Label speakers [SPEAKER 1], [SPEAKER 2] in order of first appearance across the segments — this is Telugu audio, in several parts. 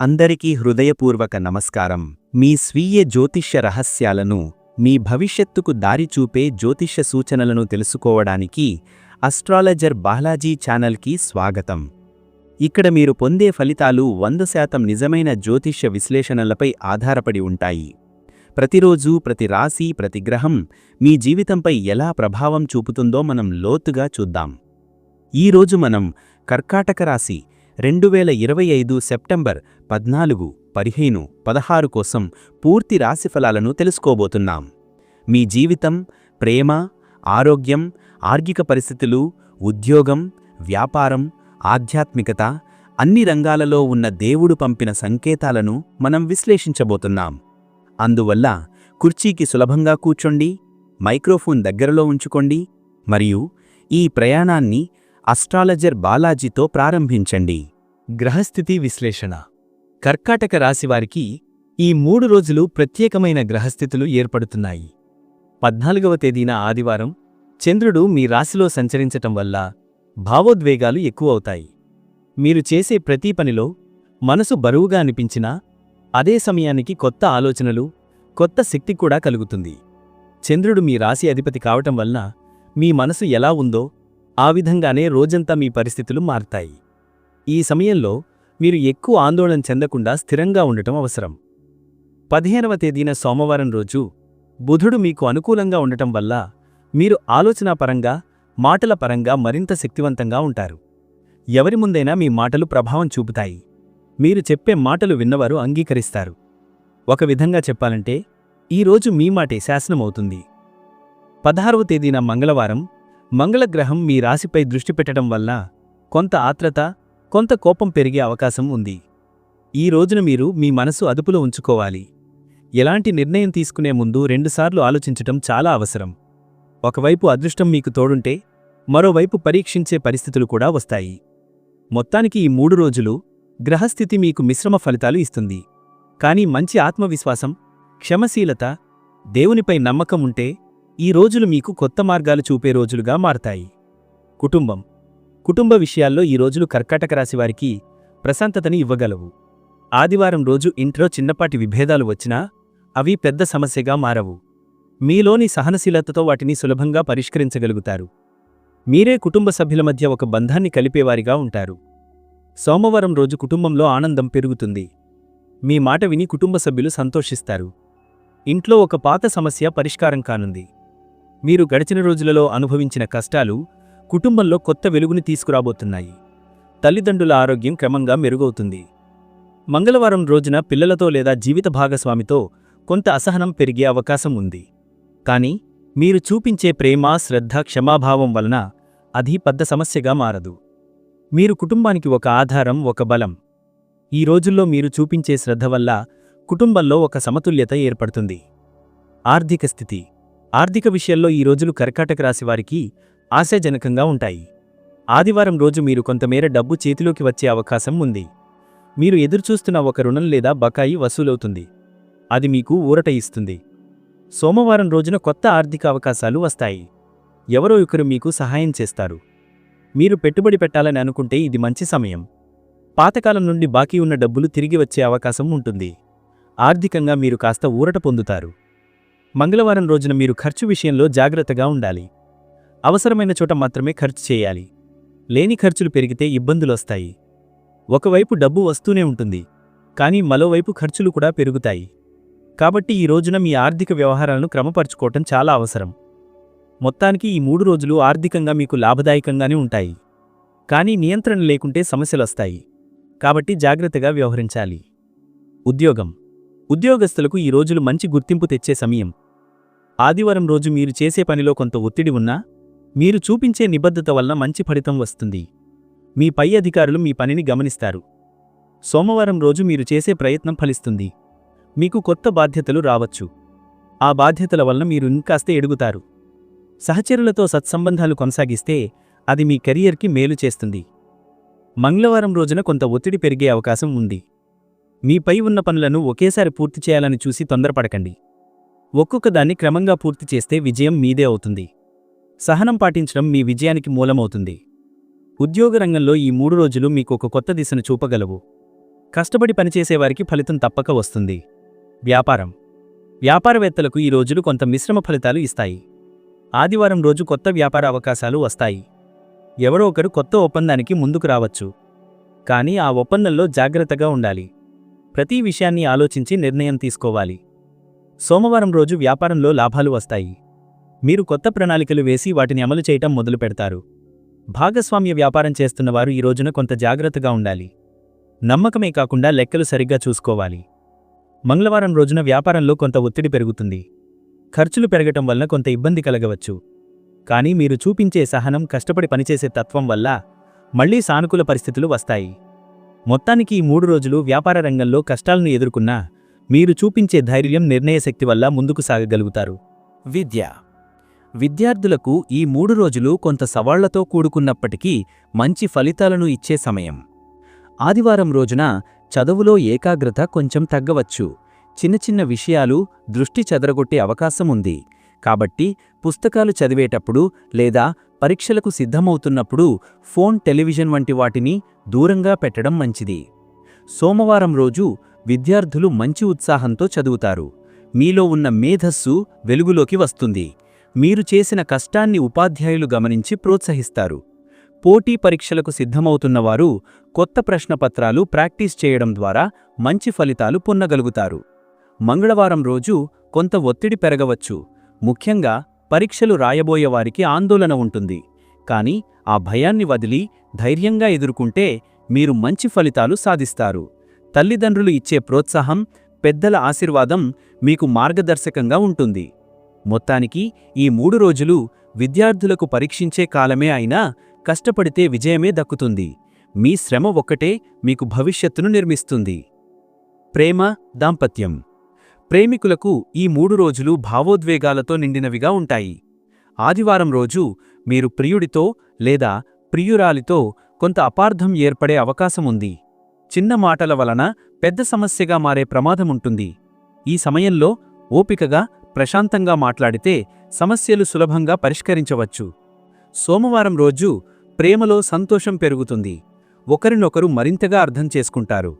[SPEAKER 1] అందరికీ హృదయపూర్వక నమస్కారం. మీ స్వీయ జ్యోతిష్య రహస్యాలను మీ భవిష్యత్తుకు దారి చూపే జ్యోతిష్య సూచనలను తెలుసుకోవడానికి అస్ట్రాలజర్ బాలాజీ ఛానల్కి స్వాగతం. ఇక్కడ మీరు పొందే ఫలితాలు వంద శాతం నిజమైన జ్యోతిష్య విశ్లేషణలపై ఆధారపడి ఉంటాయి. ప్రతిరోజు ప్రతి రాశి ప్రతి గ్రహం మీ జీవితంపై ఎలా ప్రభావం చూపుతుందో మనం లోతుగా చూద్దాం. ఈరోజు మనం కర్కాటక రాశి రెండు వేల ఇరవై ఐదు సెప్టెంబర్ పద్నాలుగు పదిహేను పదహారు కోసం పూర్తి రాశిఫలాలను తెలుసుకోబోతున్నాం. మీ జీవితం ప్రేమ ఆరోగ్యం ఆర్థిక పరిస్థితులు ఉద్యోగం వ్యాపారం ఆధ్యాత్మికత అన్ని రంగాలలో ఉన్న దేవుడు పంపిన సంకేతాలను మనం విశ్లేషించబోతున్నాం. అందువల్ల కుర్చీకి సులభంగా కూర్చోండి మైక్రోఫోన్ దగ్గరలో ఉంచుకోండి మరియు ఈ ప్రయాణాన్ని అస్ట్రాలజర్ బాలాజీతో ప్రారంభించండి.
[SPEAKER 2] గ్రహస్థితి విశ్లేషణ. కర్కాటక రాశివారికి ఈ మూడు రోజులు ప్రత్యేకమైన గ్రహస్థితులు ఏర్పడుతున్నాయి. పద్నాలుగవ తేదీన ఆదివారం చంద్రుడు మీ రాశిలో సంచరించటం వల్ల భావోద్వేగాలు ఎక్కువవుతాయి. మీరు చేసే ప్రతి పనిలో మనసు బరువుగా అనిపించినా అదే సమయానికి కొత్త ఆలోచనలు కొత్త శక్తి కూడా కలుగుతుంది. చంద్రుడు మీ రాశి అధిపతి కావటం వలన మీ మనసు ఎలా ఉందో ఆ విధంగానే రోజంతా మీ పరిస్థితులు మారతాయి. ఈ సమయంలో మీరు ఎక్కువ ఆందోళన చెందకుండా స్థిరంగా ఉండటం అవసరం. పదిహేనవ తేదీన సోమవారం రోజు బుధుడు మీకు అనుకూలంగా ఉండటం వల్ల మీరు ఆలోచనాపరంగా మాటల పరంగా మరింత శక్తివంతంగా ఉంటారు. ఎవరి ముందైనా మీ మాటలు ప్రభావం చూపుతాయి. మీరు చెప్పే మాటలు విన్నవారు అంగీకరిస్తారు. ఒక విధంగా చెప్పాలంటే ఈరోజు మీ మాటే శాసనమవుతుంది. పదహారవ తేదీన మంగళవారం మంగళగ్రహం మీ రాశిపై దృష్టి పెట్టడం వల్ల కొంత ఆత్రత కొంత కోపం పెరిగే అవకాశం ఉంది. ఈ రోజున మీరు మీ మనసు అదుపులో ఉంచుకోవాలి. ఎలాంటి నిర్ణయం తీసుకునే ముందు రెండుసార్లు ఆలోచించటం చాలా అవసరం. ఒకవైపు అదృష్టం మీకు తోడుంటే మరోవైపు పరీక్షించే పరిస్థితులు కూడా వస్తాయి. మొత్తానికి ఈ మూడు రోజులు గ్రహస్థితి మీకు మిశ్రమ ఫలితాలు ఇస్తుంది. కానీ మంచి ఆత్మవిశ్వాసం క్షమశీలత దేవునిపై నమ్మకం ఉంటే ఈ రోజులు మీకు కొత్త మార్గాలు చూపే రోజులుగా మారతాయి. కుటుంబం. కుటుంబ విషయాల్లో ఈ రోజులు కర్కాటక రాశివారికి ప్రశాంతతని ఇవ్వగలవు. ఆదివారం రోజు ఇంట్లో చిన్నపాటి విభేదాలు వచ్చినా అవి పెద్ద సమస్యగా మారవు. మీలోని సహనశీలతతో వాటిని సులభంగా పరిష్కరించగలుగుతారు. మీరే కుటుంబ సభ్యుల మధ్య ఒక బంధాన్ని కలిపేవారిగా ఉంటారు. సోమవారం రోజు కుటుంబంలో ఆనందం పెరుగుతుంది. మీ మాట విని కుటుంబ సభ్యులు సంతోషిస్తారు. ఇంట్లో ఒక పాత సమస్య పరిష్కారం కానుంది. మీరు గడిచిన రోజులలో అనుభవించిన కష్టాలు కుటుంబంలో కొత్త వెలుగుని తీసుకురాబోతున్నాయి. తల్లిదండ్రుల ఆరోగ్యం క్రమంగా మెరుగవుతుంది. మంగళవారం రోజున పిల్లలతో లేదా జీవిత భాగస్వామితో కొంత అసహనం పెరిగే అవకాశం ఉంది. కానీ మీరు చూపించే ప్రేమ శ్రద్ధ క్షమాభావం వలన అది పెద్ద సమస్యగా మారదు. మీరు కుటుంబానికి ఒక ఆధారం ఒక బలం. ఈ రోజుల్లో మీరు చూపించే శ్రద్ధ వల్ల కుటుంబంలో ఒక సమతుల్యత ఏర్పడుతుంది. ఆర్థిక స్థితి. ఆర్థిక విషయంలో ఈ రోజులు కర్కాటక రాశి వారికి ఆశాజనకంగా ఉంటాయి. ఆదివారం రోజు మీరు కొంతమేర డబ్బు చేతిలోకి వచ్చే అవకాశం ఉంది. మీరు ఎదురుచూస్తున్న ఒక రుణం లేదా బకాయి వసూలవుతుంది. అది మీకు ఊరట ఇస్తుంది. సోమవారం రోజున కొత్త ఆర్థిక అవకాశాలు వస్తాయి. ఎవరో ఒకరు మీకు సహాయం చేస్తారు. మీరు పెట్టుబడి పెట్టాలని అనుకుంటే ఇది మంచి సమయం. పాతకాలం నుండి బాకీ ఉన్న డబ్బులు తిరిగి వచ్చే అవకాశం ఉంటుంది. ఆర్థికంగా మీరు కాస్త ఊరట పొందుతారు. మంగళవారం రోజున మీరు ఖర్చు విషయంలో జాగ్రత్తగా ఉండాలి. అవసరమైన చోట మాత్రమే ఖర్చు చేయాలి. లేని ఖర్చులు పెరిగితే ఇబ్బందులొస్తాయి. ఒకవైపు డబ్బు వస్తూనే ఉంటుంది. కానీ మరోవైపు ఖర్చులు కూడా పెరుగుతాయి. కాబట్టి ఈ రోజున మీ ఆర్థిక వ్యవహారాలను క్రమపరుచుకోవటం చాలా అవసరం. మొత్తానికి ఈ మూడు రోజులు ఆర్థికంగా మీకు లాభదాయకంగానే ఉంటాయి. కానీ నియంత్రణ లేకుంటే సమస్యలొస్తాయి. కాబట్టి జాగ్రత్తగా వ్యవహరించాలి. ఉద్యోగం. ఉద్యోగస్తులకు ఈ రోజులు మంచి గుర్తింపు తెచ్చే సమయం. ఆదివారం రోజు మీరు చేసే పనిలో కొంత ఒత్తిడి ఉన్నా మీరు చూపించే నిబద్ధత వలన మంచి ఫలితం వస్తుంది. మీ పై అధికారులు మీ పనిని గమనిస్తారు. సోమవారం రోజు మీరు చేసే ప్రయత్నం ఫలిస్తుంది. మీకు కొత్త బాధ్యతలు రావచ్చు. ఆ బాధ్యతల వలన మీరు ఇంకాస్త ఎడుగుతారు. సహచరులతో సత్సంబంధాలు కొనసాగిస్తే అది మీ కెరియర్కి మేలు చేస్తుంది. మంగళవారం రోజున కొంత ఒత్తిడి పెరిగే అవకాశం ఉంది. మీపై ఉన్న పనులను ఒకేసారి పూర్తి చేయాలని చూసి తొందరపడకండి. ఒక్కొక్కదాన్ని క్రమంగా పూర్తి చేస్తే విజయం మీదే అవుతుంది. సహనం పాటించడం మీ విజయానికి మూలమవుతుంది. ఉద్యోగ రంగంలో ఈ మూడు రోజులు మీకు ఒక కొత్త దిశను చూపగలవు. కష్టపడి పనిచేసేవారికి ఫలితం తప్పక వస్తుంది. వ్యాపారం. వ్యాపారవేత్తలకు ఈ రోజులు కొంత మిశ్రమ ఫలితాలు ఇస్తాయి. ఆదివారం రోజు కొత్త వ్యాపార అవకాశాలు వస్తాయి. ఎవరో ఒకరు కొత్త ఒప్పందానికి ముందుకు రావచ్చు. కానీ ఆ ఒప్పందంలో జాగ్రత్తగా ఉండాలి. ప్రతి విషయాన్ని ఆలోచించి నిర్ణయం తీసుకోవాలి. సోమవారం రోజు వ్యాపారంలో లాభాలు వస్తాయి. మీరు కొత్త ప్రణాళికలు వేసి వాటిని అమలు చేయటం మొదలు పెడతారు. భాగస్వామ్య వ్యాపారం చేస్తున్నవారు ఈ రోజున కొంత జాగ్రత్తగా ఉండాలి. నమ్మకమే కాకుండా లెక్కలు సరిగ్గా చూసుకోవాలి. మంగళవారం రోజున వ్యాపారంలో కొంత ఒత్తిడి పెరుగుతుంది. ఖర్చులు పెరగటం వలన కొంత ఇబ్బంది కలగవచ్చు. కానీ మీరు చూపించే సహనం కష్టపడి పనిచేసే తత్వం వల్ల మళ్ళీ సానుకూల పరిస్థితులు వస్తాయి. మొత్తానికి ఈ మూడు రోజులు వ్యాపార రంగంలో కష్టాలను ఎదుర్కొన్నా మీరు చూపించే ధైర్యం నిర్ణయశక్తి వల్ల ముందుకు సాగగలుగుతారు.
[SPEAKER 1] విద్య. విద్యార్థులకు ఈ మూడు రోజులు కొంత సవాళ్ళతో కూడుకున్నప్పటికీ మంచి ఫలితాలను ఇచ్చే సమయం. ఆదివారం రోజున చదువులో ఏకాగ్రత కొంచెం తగ్గవచ్చు. చిన్న చిన్న విషయాలు దృష్టి చెదరగొట్టే అవకాశం ఉంది. కాబట్టి పుస్తకాలు చదివేటప్పుడు లేదా పరీక్షలకు సిద్ధమవుతున్నప్పుడు ఫోన్ టెలివిజన్ వంటి వాటిని దూరంగా పెట్టడం మంచిది. సోమవారం రోజు విద్యార్థులు మంచి ఉత్సాహంతో చదువుతారు. మీలో ఉన్న మేధస్సు వెలుగులోకి వస్తుంది. మీరు చేసిన కష్టాన్ని ఉపాధ్యాయులు గమనించి ప్రోత్సహిస్తారు. పోటీ పరీక్షలకు సిద్ధమవుతున్నవారు కొత్త ప్రశ్నపత్రాలు ప్రాక్టీస్ చేయడం ద్వారా మంచి ఫలితాలు పొందగలుగుతారు. మంగళవారం రోజు కొంత ఒత్తిడి పెరగవచ్చు. ముఖ్యంగా పరీక్షలు రాయబోయేవారికి ఆందోళన ఉంటుంది. కాని ఆ భయాన్ని వదిలి ధైర్యంగా ఎదుర్కొంటే మీరు మంచి ఫలితాలు సాధిస్తారు. తల్లిదండ్రులు ఇచ్చే ప్రోత్సాహం పెద్దల ఆశీర్వాదం మీకు మార్గదర్శకంగా ఉంటుంది. మొత్తానికి ఈ మూడు రోజులు విద్యార్థులకు పరీక్షించే కాలమే అయినా కష్టపడితే విజయమే దక్కుతుంది. మీ శ్రమ ఒక్కటే మీకు భవిష్యత్తును నిర్మిస్తుంది. ప్రేమ దాంపత్యం. ప్రేమికులకు ఈ మూడు రోజులు భావోద్వేగాలతో నిండినవిగా ఉంటాయి. ఆదివారం రోజు మీరు ప్రియుడితో లేదా ప్రియురాలితో కొంత అపార్థం ఏర్పడే అవకాశముంది చిన్న మాటల వలన పెద్ద సమస్యగా మారే ప్రమాదముంటుంది. ఈ సమయంలో ఓపికగా ప్రశాంతంగా మాట్లాడితే సమస్యలు సులభంగా పరిష్కరించవచ్చు. సోమవారం రోజు ప్రేమలో సంతోషం పెరుగుతుంది. ఒకరినొకరు మరింతగా అర్థం చేసుకుంటారు.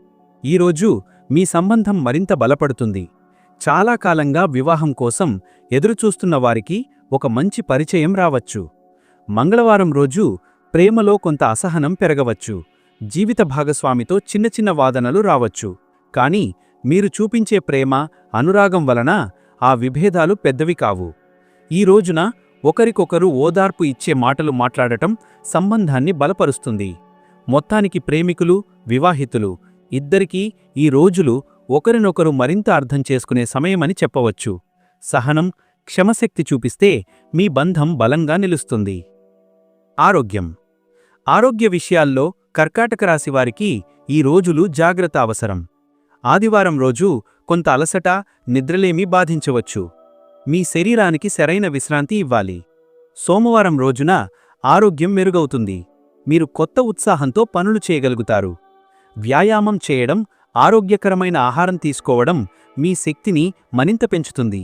[SPEAKER 1] ఈరోజు మీ సంబంధం మరింత బలపడుతుంది. చాలా కాలంగా వివాహం కోసం ఎదురుచూస్తున్న వారికి ఒక మంచి పరిచయం రావచ్చు. మంగళవారం రోజు ప్రేమలో కొంత అసహనం పెరగవచ్చు. జీవిత భాగస్వామితో చిన్న చిన్న వాదనలు రావచ్చు. కాని మీరు చూపించే ప్రేమ అనురాగం వలన ఆ విభేదాలు పెద్దవి కావు. ఈ రోజున ఒకరికొకరు ఓదార్పు ఇచ్చే మాటలు మాట్లాడటం సంబంధాన్ని బలపరుస్తుంది. మొత్తానికి ప్రేమికులు వివాహితులు ఇద్దరికీ ఈ రోజులు ఒకరినొకరు మరింత అర్థం చేసుకునే సమయమని చెప్పవచ్చు. సహనం క్షమశక్తి చూపిస్తే మీ బంధం బలంగా నిలుస్తుంది. ఆరోగ్యం. ఆరోగ్య విషయాల్లో కర్కాటక రాశివారికి ఈ రోజులు జాగ్రత్త అవసరం. ఆదివారం రోజు కొంత అలసట నిద్రలేమి బాధించవచ్చు. మీ శరీరానికి సరైన విశ్రాంతి ఇవ్వాలి. సోమవారం రోజున ఆరోగ్యం మెరుగవుతుంది. మీరు కొత్త ఉత్సాహంతో పనులు చేయగలుగుతారు. వ్యాయామం చేయడం ఆరోగ్యకరమైన ఆహారం తీసుకోవడం మీ శక్తిని మరింత పెంచుతుంది.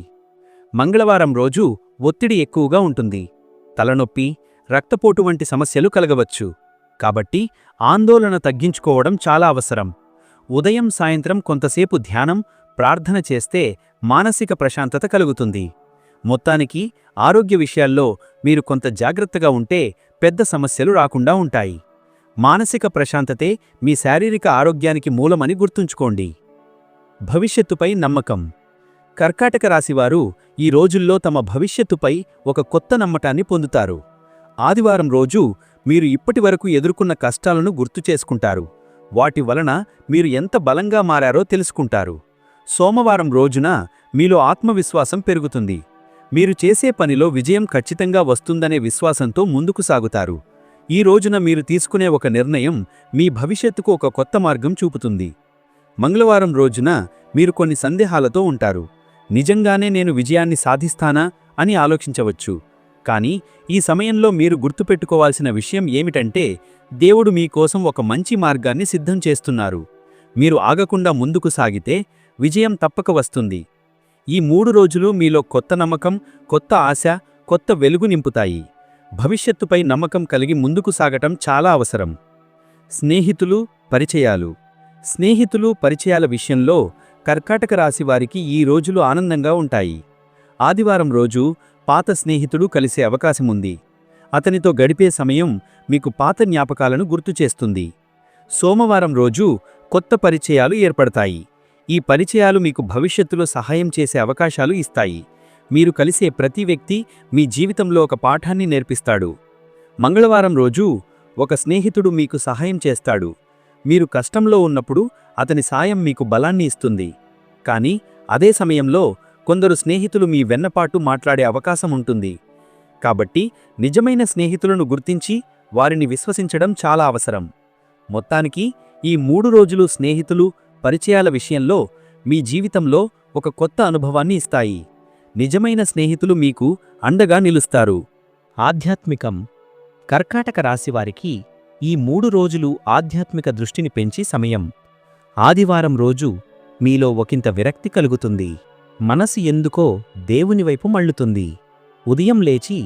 [SPEAKER 1] మంగళవారం రోజు ఒత్తిడి ఎక్కువగా ఉంటుంది. తలనొప్పి రక్తపోటు వంటి సమస్యలు కలగవచ్చు. కాబట్టి ఆందోళన తగ్గించుకోవడం చాలా అవసరం. ఉదయం సాయంత్రం కొంతసేపు ధ్యానం ప్రార్థన చేస్తే మానసిక ప్రశాంతత కలుగుతుంది. మొత్తానికి ఆరోగ్య విషయాల్లో మీరు కొంత జాగ్రత్తగా ఉంటే పెద్ద సమస్యలు రాకుండా ఉంటాయి. మానసిక ప్రశాంతతే మీ శారీరక ఆరోగ్యానికి మూలమని గుర్తుంచుకోండి. భవిష్యత్తుపై నమ్మకం. కర్కాటక రాశివారు ఈ రోజుల్లో తమ భవిష్యత్తుపై ఒక కొత్త నమ్మటాన్ని పొందుతారు. ఆదివారం రోజు మీరు ఇప్పటివరకు ఎదుర్కొన్న కష్టాలను గుర్తు చేసుకుంటారు. వాటి వలన మీరు ఎంత బలంగా మారారో తెలుసుకుంటారు. సోమవారం రోజున మీలో ఆత్మవిశ్వాసం పెరుగుతుంది. మీరు చేసే పనిలో విజయం ఖచ్చితంగా వస్తుందనే విశ్వాసంతో ముందుకు సాగుతారు. ఈ రోజున మీరు తీసుకునే ఒక నిర్ణయం మీ భవిష్యత్తుకు ఒక కొత్త మార్గం చూపుతుంది. మంగళవారం రోజున మీరు కొన్ని సందేహాలతో ఉంటారు. నిజంగానే నేను విజయాన్ని సాధిస్తానా అని ఆలోచించవచ్చు. కానీ ఈ సమయంలో మీరు గుర్తుపెట్టుకోవాల్సిన విషయం ఏమిటంటే దేవుడు మీకోసం ఒక మంచి మార్గాన్ని సిద్ధం చేస్తున్నారు. మీరు ఆగకుండా ముందుకు సాగితే విజయం తప్పక వస్తుంది. ఈ మూడు రోజులు మీలో కొత్త నమ్మకం కొత్త ఆశ కొత్త వెలుగు నింపుతాయి. భవిష్యత్తుపై నమ్మకం కలిగి ముందుకు సాగటం చాలా అవసరం. స్నేహితులు పరిచయాలు. స్నేహితులు పరిచయాల విషయంలో కర్కాటక రాశి వారికి ఈ రోజులు ఆనందంగా ఉంటాయి. ఆదివారం రోజు పాత స్నేహితుడు కలిసే అవకాశం ఉంది అతనితో గడిపే సమయం మీకు పాత జ్ఞాపకాలను గుర్తు చేస్తుంది. సోమవారం రోజు కొత్త పరిచయాలు ఏర్పడతాయి. ఈ పరిచయాలు మీకు భవిష్యత్తులో సహాయం చేసే అవకాశాలు ఇస్తాయి. మీరు కలిసే ప్రతి వ్యక్తి మీ జీవితంలో ఒక పాఠాన్ని నేర్పిస్తాడు. మంగళవారం రోజు ఒక స్నేహితుడు మీకు సహాయం చేస్తాడు. మీరు కష్టంలో ఉన్నప్పుడు అతని సాయం మీకు బలాన్ని ఇస్తుంది. కానీ అదే సమయంలో కొందరు స్నేహితులు మీ వెన్నపాటు మాట్లాడే అవకాశం ఉంటుంది. కాబట్టి నిజమైన స్నేహితులను గుర్తించి వారిని విశ్వసించడం చాలా అవసరం. మొత్తానికి ఈ మూడు రోజులు స్నేహితులు పరిచయాల విషయంలో మీ జీవితంలో ఒక కొత్త అనుభవాన్ని ఇస్తాయి. నిజమైన స్నేహితులు మీకు అండగా నిలుస్తారు.
[SPEAKER 2] ఆధ్యాత్మికం. కర్కాటక రాశివారికి ఈ మూడు రోజులు ఆధ్యాత్మిక దృష్టిని పెంచి సమయం. ఆదివారం రోజు మీలో ఒకంత విరక్తి కలుగుతుంది. మనసు ఎందుకో దేవుని వైపు మళ్ళుతుంది. ఉదయం లేచి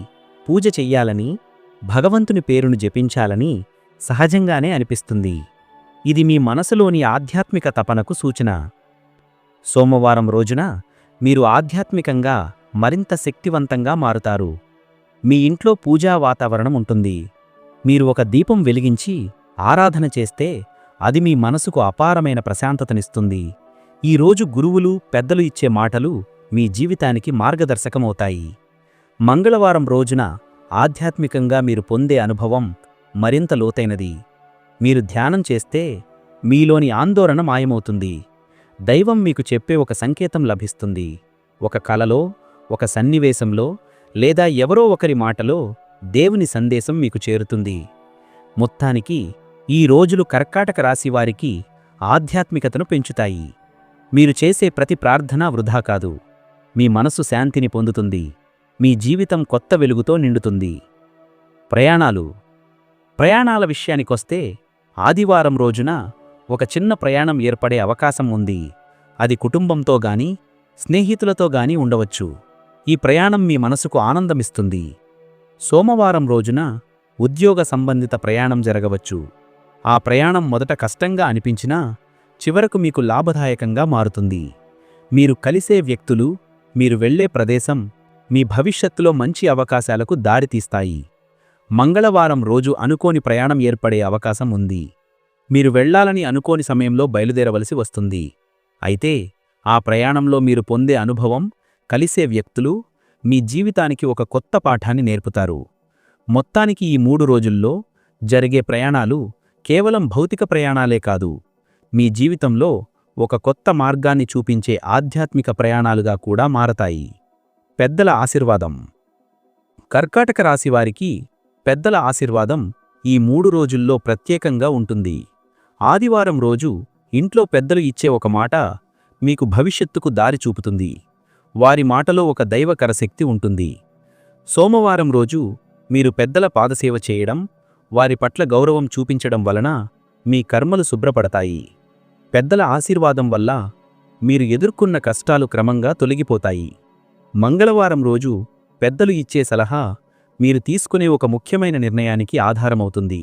[SPEAKER 2] పూజ చెయ్యాలని భగవంతుని పేరును జపించాలని సహజంగానే అనిపిస్తుంది. ఇది మీ మనసులోని ఆధ్యాత్మిక తపనకు సూచన. సోమవారం రోజున మీరు ఆధ్యాత్మికంగా మరింత శక్తివంతంగా మారుతారు. మీ ఇంట్లో పూజా వాతావరణం ఉంటుంది. మీరు ఒక దీపం వెలిగించి ఆరాధన చేస్తే అది మీ మనసుకు అపారమైన ప్రశాంతతనిస్తుంది. ఈరోజు గురువులు పెద్దలు ఇచ్చే మాటలు మీ జీవితానికి మార్గదర్శకమవుతాయి. మంగళవారం రోజున ఆధ్యాత్మికంగా మీరు పొందే అనుభవం మరింత లోతైనది. మీరు ధ్యానం చేస్తే మీలోని ఆందోళన మాయమవుతుంది. దైవం మీకు చెప్పే ఒక సంకేతం లభిస్తుంది. ఒక కలలో ఒక సన్నివేశంలో లేదా ఎవరో ఒకరి మాటలో దేవుని సందేశం మీకు చేరుతుంది. మొత్తానికి ఈ రోజులు కర్కాటక రాశివారికి ఆధ్యాత్మికతను పెంచుతాయి. మీరు చేసే ప్రతి ప్రార్థన వృధా కాదు. మీ మనసు శాంతిని పొందుతుంది. మీ జీవితం కొత్త వెలుగుతో నిండుతుంది. ప్రయాణాలు. ప్రయాణాల విషయానికొస్తే ఆదివారం రోజున ఒక చిన్న ప్రయాణం ఏర్పడే అవకాశం ఉంది. అది కుటుంబంతో గాని స్నేహితులతో గాని ఉండవచ్చు. ఈ ప్రయాణం మీ మనసుకు ఆనందమిస్తుంది. సోమవారం రోజున ఉద్యోగ సంబంధిత ప్రయాణం జరగవచ్చు. ఆ ప్రయాణం మొదట కష్టంగా అనిపించినా చివరకు మీకు లాభదాయకంగా మారుతుంది. మీరు కలిసే వ్యక్తులు మీరు వెళ్ళే ప్రదేశం మీ భవిష్యత్తులో మంచి అవకాశాలకు దారితీస్తాయి మంగళవారం రోజు అనుకోని ప్రయాణం ఏర్పడే అవకాశం ఉంది. మీరు వెళ్ళాలని అనుకోని సమయంలో బయలుదేరవలసి వస్తుంది. అయితే ఆ ప్రయాణంలో మీరు పొందే అనుభవం కలిసే వ్యక్తులు మీ జీవితానికి ఒక కొత్త పాఠాన్ని నేర్పుతారు. మొత్తానికి ఈ మూడు రోజుల్లో జరిగే ప్రయాణాలు కేవలం భౌతిక ప్రయాణాలే కాదు మీ జీవితంలో ఒక కొత్త మార్గాన్ని చూపించే ఆధ్యాత్మిక ప్రయాణాలుగా కూడా మారతాయి. పెద్దల ఆశీర్వాదం. కర్కాటక రాశివారికి పెద్దల ఆశీర్వాదం ఈ మూడు రోజుల్లో ప్రత్యేకంగా ఉంటుంది. ఆదివారం రోజు ఇంట్లో పెద్దలు ఇచ్చే ఒక మాట మీకు భవిష్యత్తుకు దారి చూపుతుంది. వారి మాటలో ఒక దైవకర శక్తి ఉంటుంది. సోమవారం రోజు మీరు పెద్దల పాదసేవ చేయడం వారి పట్ల గౌరవం చూపించడం వలన మీ కర్మలు శుభ్రపడతాయి. పెద్దల ఆశీర్వాదం వల్ల మీరు ఎదుర్కొన్న కష్టాలు క్రమంగా తొలగిపోతాయి. మంగళవారం రోజు పెద్దలు ఇచ్చే సలహా మీరు తీసుకునే ఒక ముఖ్యమైన నిర్ణయానికి ఆధారమవుతుంది.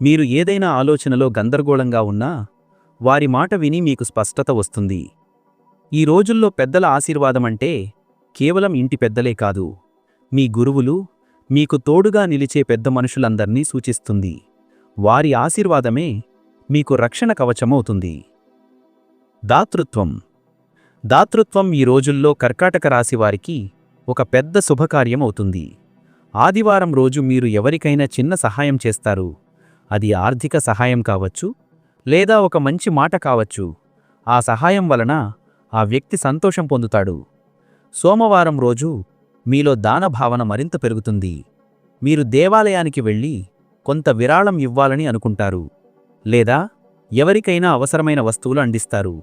[SPEAKER 2] మీరు ఏదైనా ఆలోచనలో గందరగోళంగా ఉన్నా వారి మాట విని మీకు స్పష్టత వస్తుంది. ఈ రోజుల్లో పెద్దల ఆశీర్వాదమంటే కేవలం ఇంటి పెద్దలే కాదు మీ గురువులు మీకు తోడుగా నిలిచే పెద్ద మనుషులందర్నీ సూచిస్తుంది. వారి ఆశీర్వాదమే మీకు రక్షణ కవచమవుతుంది. దాతృత్వం. దాతృత్వం ఈ రోజుల్లో కర్కాటక రాశివారికి ఒక పెద్ద శుభకార్యం అవుతుంది ఆదివారం రోజు మీరు ఎవరికైనా చిన్న సహాయం చేస్తారు. అది ఆర్థిక సహాయం కావచ్చు లేదా ఒక మంచి మాట కావచ్చు. ఆ సహాయం వలన ఆ వ్యక్తి సంతోషం పొందుతాడు. సోమవారం రోజు మీలో దానభావన మరింత పెరుగుతుంది. మీరు దేవాలయానికి వెళ్ళి కొంత విరాళం ఇవ్వాలని అనుకుంటారు. లేదా ఎవరికైనా అవసరమైన వస్తువులు అందిస్తారు.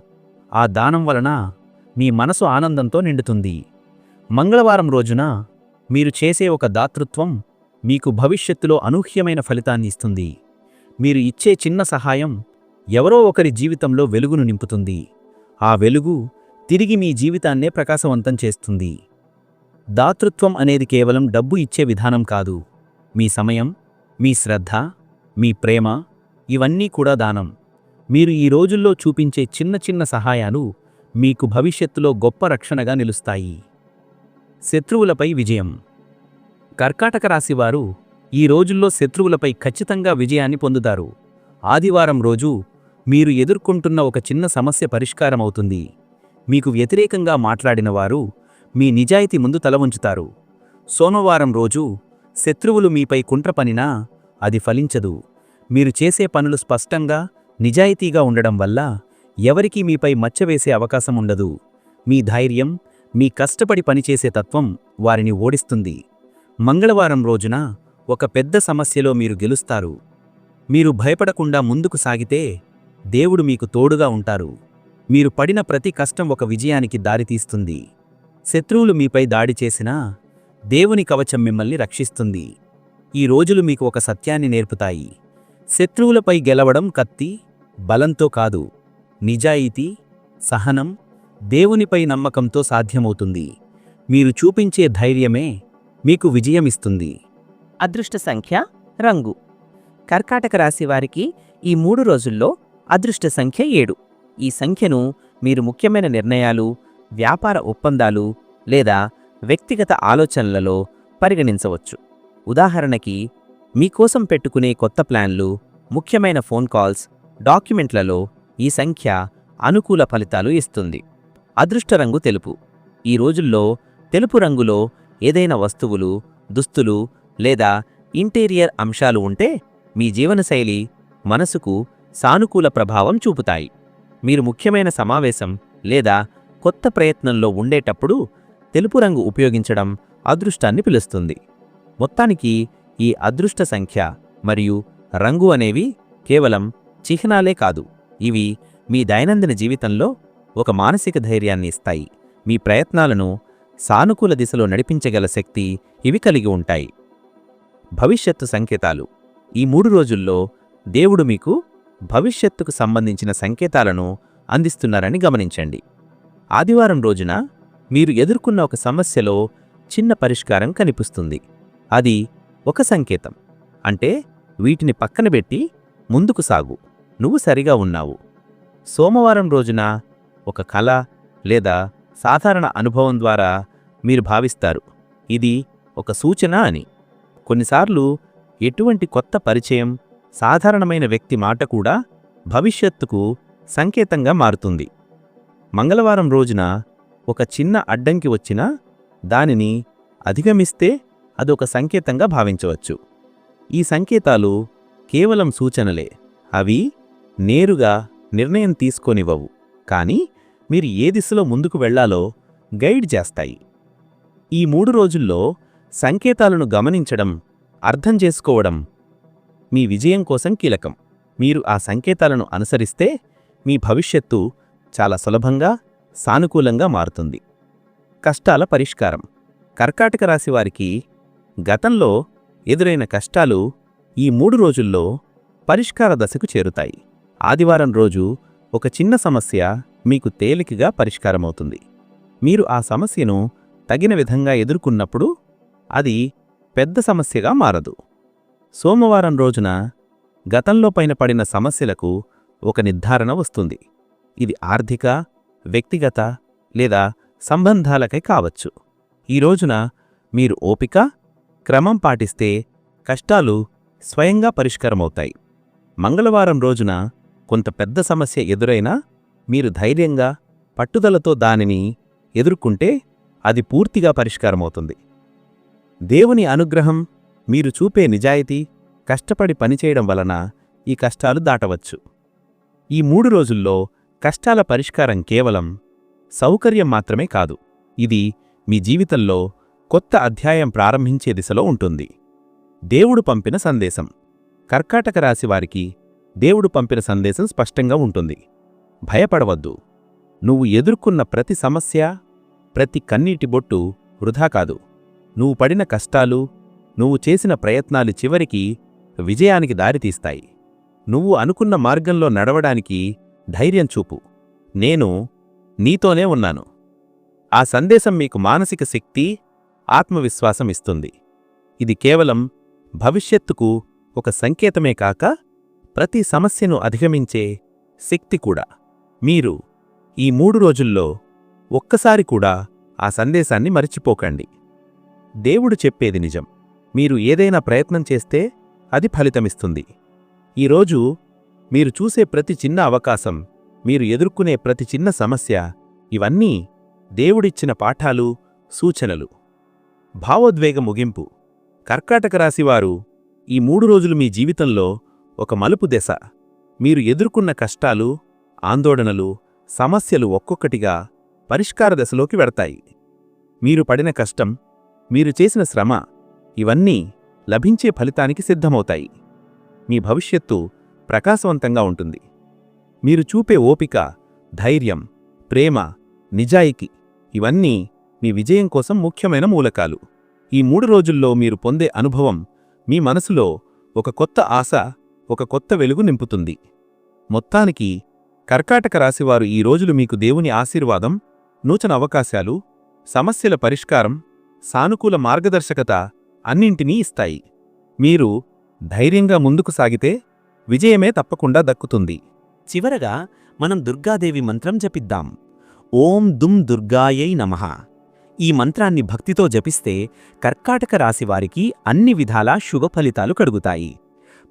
[SPEAKER 2] ఆ దానం వలన మీ మనసు ఆనందంతో నిండుతుంది. మంగళవారం రోజున మీరు చేసే ఒక దాతృత్వం మీకు భవిష్యత్తులో అనూహ్యమైన ఫలితాన్ని ఇస్తుంది. మీరు ఇచ్చే చిన్న సహాయం ఎవరో ఒకరి జీవితంలో వెలుగును నింపుతుంది. ఆ వెలుగు తిరిగి మీ జీవితాన్నే ప్రకాశవంతం చేస్తుంది. దాతృత్వం అనేది కేవలం డబ్బు ఇచ్చే విధానం కాదు. మీ సమయం మీ శ్రద్ధ మీ ప్రేమ ఇవన్నీ కూడా దానం.
[SPEAKER 1] మీరు ఈ రోజుల్లో చూపించే చిన్న చిన్న సహాయాలు మీకు భవిష్యత్తులో గొప్ప రక్షణగా నిలుస్తాయి. శత్రువులపై విజయం. కర్కాటక రాశివారు ఈ రోజుల్లో శత్రువులపై ఖచ్చితంగా విజయాన్ని పొందుతారు. ఆదివారం రోజు మీరు ఎదుర్కొంటున్న ఒక చిన్న సమస్య పరిష్కారమవుతుంది. మీకు వ్యతిరేకంగా మాట్లాడిన వారు మీ నిజాయితీ ముందు తల ఉంచుతారు సోమవారం రోజు శత్రువులు మీపై కుంట్రపనినా అది ఫలించదు. మీరు చేసే పనులు స్పష్టంగా నిజాయితీగా ఉండడం వల్ల ఎవరికీ మీపై మచ్చవేసే అవకాశం ఉండదు. మీ ధైర్యం మీ కష్టపడి పనిచేసే తత్వం వారిని ఓడిస్తుంది. మంగళవారం రోజున ఒక పెద్ద సమస్యలో మీరు గెలుస్తారు. మీరు భయపడకుండా ముందుకు సాగితే దేవుడు మీకు తోడుగా ఉంటారు. మీరు పడిన ప్రతి కష్టం ఒక విజయానికి దారితీస్తుంది. శత్రువులు మీపై దాడి చేసినా దేవుని కవచం మిమ్మల్ని రక్షిస్తుంది. ఈ రోజులు మీకు ఒక సత్యాన్ని నేర్పుతాయి. శత్రువులపై గెలవడం కత్తి బలంతో కాదు నిజాయితీ సహనం దేవునిపై నమ్మకంతో సాధ్యమవుతుంది. మీరు చూపించే ధైర్యమే మీకు విజయమిస్తుంది.
[SPEAKER 3] అదృష్ట సంఖ్య రంగు. కర్కాటక రాశి వారికి ఈ మూడు రోజుల్లో అదృష్ట సంఖ్య ఏడు. ఈ సంఖ్యను మీరు ముఖ్యమైన నిర్ణయాలు వ్యాపార ఒప్పందాలు లేదా వ్యక్తిగత ఆలోచనలలో పరిగణించవచ్చు. ఉదాహరణకి మీకోసం పెట్టుకునే కొత్త ప్లాన్లు ముఖ్యమైన ఫోన్ కాల్స్ డాక్యుమెంట్లలో ఈ సంఖ్య అనుకూల ఫలితాలు ఇస్తుంది. అదృష్ట రంగు తెలుపు. ఈ రోజుల్లో తెలుపు రంగులో ఏదైనా వస్తువులు దుస్తులు లేదా ఇంటీరియర్ అంశాలు ఉంటే మీ జీవనశైలి మనసుకు సానుకూల ప్రభావం చూపుతాయి. మీరు ముఖ్యమైన సమావేశం లేదా కొత్త ప్రయత్నంలో ఉండేటప్పుడు తెలుపు రంగు ఉపయోగించడం అదృష్టాన్ని పిలుస్తుంది. మొత్తానికి ఈ అదృష్ట సంఖ్య మరియు రంగు అనేవి కేవలం చిహ్నాలే కాదు. ఇవి మీ దైనందిన జీవితంలో ఒక మానసిక ధైర్యాన్ని ఇస్తాయి. మీ ప్రయత్నాలను సానుకూల దిశలో నడిపించగల శక్తి ఇవి కలిగి ఉంటాయి. భవిష్యత్తు సంకేతాలు. ఈ మూడు రోజుల్లో దేవుడు మీకు భవిష్యత్తుకు సంబంధించిన సంకేతాలను అందిస్తున్నారని గమనించండి. ఆదివారం రోజున మీరు ఎదుర్కొన్న ఒక సమస్యలో చిన్న పరిష్కారం కనిపిస్తుంది. అది ఒక సంకేతం. అంటే వీటిని పక్కన పెట్టి ముందుకు సాగు. నువ్వు సరిగా ఉన్నావు. సోమవారం రోజున ఒక కళ లేదా సాధారణ అనుభవం ద్వారా మీరు భావిస్తారు. ఇది ఒక సూచన అని. కొన్నిసార్లు ఎటువంటి కొత్త పరిచయం సాధారణమైన వ్యక్తి మాట కూడా భవిష్యత్తుకు సంకేతంగా మారుతుంది. మంగళవారం రోజున ఒక చిన్న అడ్డంకి వచ్చినా దానిని అధిగమిస్తే అదొక సంకేతంగా భావించవచ్చు. ఈ సంకేతాలు కేవలం సూచనలే. అవి నేరుగా నిర్ణయం తీసుకోనివ్వవు. కానీ మీరు ఏ దిశలో ముందుకు వెళ్ళాలో గైడ్ చేస్తాయి. ఈ మూడు రోజుల్లో సంకేతాలను గమనించడం అర్థం చేసుకోవడం మీ విజయం కోసం కీలకం. మీరు ఆ సంకేతాలను అనుసరిస్తే మీ భవిష్యత్తు చాలా సులభంగా సానుకూలంగా మారుతుంది. కష్టాల పరిష్కారం. కర్కాటక రాశి వారికి గతంలో ఎదురైన కష్టాలు ఈ మూడు రోజుల్లో పరిష్కార దశకు చేరుతాయి. ఆదివారం రోజు ఒక చిన్న సమస్య మీకు తేలికగా పరిష్కారమవుతుంది. మీరు ఆ సమస్యను తగిన విధంగా ఎదుర్కొన్నప్పుడు అది పెద్ద సమస్యగా మారదు. సోమవారం రోజున గతంలో పైన పడిన సమస్యలకు ఒక నిర్ధారణ వస్తుంది. ఇది ఆర్థిక వ్యక్తిగత లేదా సంబంధాలకై కావచ్చు. ఈ రోజున మీరు ఓపిక క్రమం పాటిస్తే కష్టాలు స్వయంగా పరిష్కారమవుతాయి. మంగళవారం రోజున కొంత పెద్ద సమస్య ఎదురైనా మీరు ధైర్యంగా పట్టుదలతో దానిని ఎదుర్కొంటే అది పూర్తిగా పరిష్కారమవుతుంది. దేవుని అనుగ్రహం మీరు చూపే నిజాయితీ కష్టపడి పనిచేయడం వలన ఈ కష్టాలు దాటవచ్చు. ఈ మూడు రోజుల్లో కష్టాల పరిష్కారం కేవలం సౌకర్యం మాత్రమే కాదు. ఇది మీ జీవితంలో కొత్త అధ్యాయం ప్రారంభించే దిశలో ఉంటుంది. దేవుడు పంపిన సందేశం. కర్కాటక రాశి వారికి దేవుడు పంపిన సందేశం స్పష్టంగా ఉంటుంది. భయపడవద్దు. నువ్వు ఎదుర్కొన్న ప్రతి సమస్య ప్రతి కన్నీటి బొట్టు వృధా కాదు. నువ్వు పడిన కష్టాలు నువ్వు చేసిన ప్రయత్నాలు చివరికి విజయానికి దారితీస్తాయి. నువ్వు అనుకున్న మార్గంలో నడవడానికి ధైర్యం చూపు. నేను నీతోనే ఉన్నాను. ఆ సందేశం మీకు మానసిక శక్తి ఆత్మవిశ్వాసం ఇస్తుంది. ఇది కేవలం భవిష్యత్తుకు ఒక సంకేతమే కాక ప్రతి సమస్యను అధిగమించే
[SPEAKER 1] శక్తి కూడా. మీరు ఈ మూడు రోజుల్లో ఒక్కసారి కూడా ఆ సందేశాన్ని మరిచిపోకండి. దేవుడు చెప్పేది నిజం. మీరు ఏదైనా ప్రయత్నం చేస్తే అది ఫలితమిస్తుంది. ఈరోజు మీరు చూసే ప్రతి చిన్న అవకాశం మీరు ఎదుర్కొనే ప్రతి చిన్న సమస్య ఇవన్నీ దేవుడిచ్చిన పాఠాలు సూచనలు. భావోద్వేగ ముగింపు. కర్కాటక రాశివారు ఈ మూడు రోజులు మీ జీవితంలో ఒక మలుపు దశ. మీరు ఎదుర్కొన్న కష్టాలు ఆందోళనలు సమస్యలు ఒక్కొక్కటిగా పరిష్కార దశలోకి వెడతాయి. మీరు పడిన కష్టం మీరు చేసిన శ్రమ ఇవన్నీ లభించే ఫలితానికి సిద్ధమవుతాయి. మీ భవిష్యత్తు ప్రకాశవంతంగా ఉంటుంది. మీరు చూపే ఓపిక ధైర్యం ప్రేమ నిజాయితీ ఇవన్నీ మీ విజయం కోసం ముఖ్యమైన మూలకాలు. ఈ మూడు రోజుల్లో మీరు పొందే అనుభవం మీ మనసులో ఒక కొత్త ఆశ ఒక కొత్త వెలుగు నింపుతుంది. మొత్తానికి కర్కాటక రాశివారు ఈ రోజులు మీకు దేవుని ఆశీర్వాదం నూతన అవకాశాలు సమస్యల పరిష్కారం సానుకూల మార్గదర్శకత అన్నింటినీ ఇస్తాయి. మీరు ధైర్యంగా ముందుకు సాగితే విజయమే తప్పకుండా దక్కుతుంది.
[SPEAKER 3] చివరగా మనం దుర్గాదేవి మంత్రం జపిద్దాం. ఓం దుమ్ దుర్గాయై నమః. ఈ మంత్రాన్ని భక్తితో జపిస్తే కర్కాటక రాశివారికి అన్ని విధాలా శుభ ఫలితాలు కడుగుతాయి.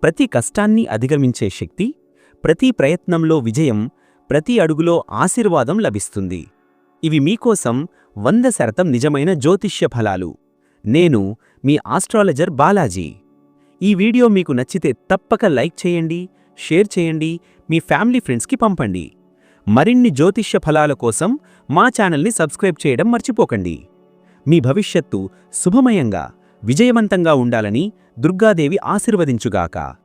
[SPEAKER 3] ప్రతి కష్టాన్ని అధిగమించే శక్తి ప్రతి ప్రయత్నంలో విజయం ప్రతి అడుగులో ఆశీర్వాదం లభిస్తుంది. ఇవి మీకోసం వంద శాతం నిజమైన జ్యోతిష్య ఫలాలు. నేను మీ ఆస్ట్రాలజర్ బాలాజీ. ఈ వీడియో మీకు నచ్చితే తప్పక లైక్ చేయండి షేర్ చేయండి మీ ఫ్యామిలీ ఫ్రెండ్స్కి పంపండి. మరిన్ని జ్యోతిష్య ఫలాల కోసం మా ఛానల్ని సబ్స్క్రైబ్ చేయడం మర్చిపోకండి. మీ భవిష్యత్తు శుభమయంగా విజయవంతంగా ఉండాలని దుర్గాదేవి ఆశీర్వదించుగాక.